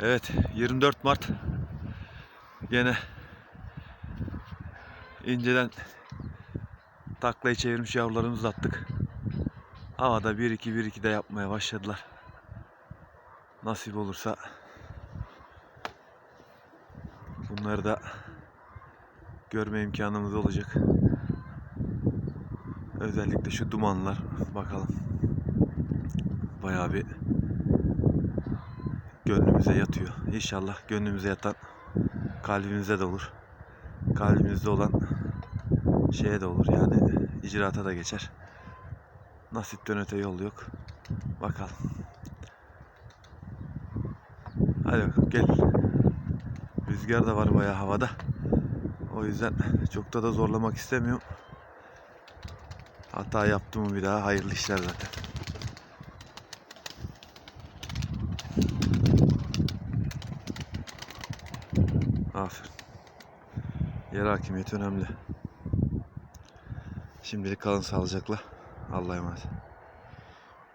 Evet 24 Mart gene inceden taklayı çevirmiş yavrularımızı attık. Havada 1-2 1-2 de yapmaya başladılar. Nasip olursa bunları da görme imkanımız olacak. Özellikle şu dumanlar bakalım. Bayağı bir gönlümüze yatıyor. İnşallah gönlümüze yatan kalbimize de olur. Kalbimizde olan şeye de olur yani icraata da geçer. Nasipten öte yol yok. Bakalım. Hadi bakalım gel. Rüzgar da var bayağı havada. O yüzden çok da da zorlamak istemiyorum. Hata yaptım mı bir daha hayırlı işler zaten. Aferin. Yer hakimiyeti önemli. Şimdilik kalın sağlıcakla. Allah'a emanet.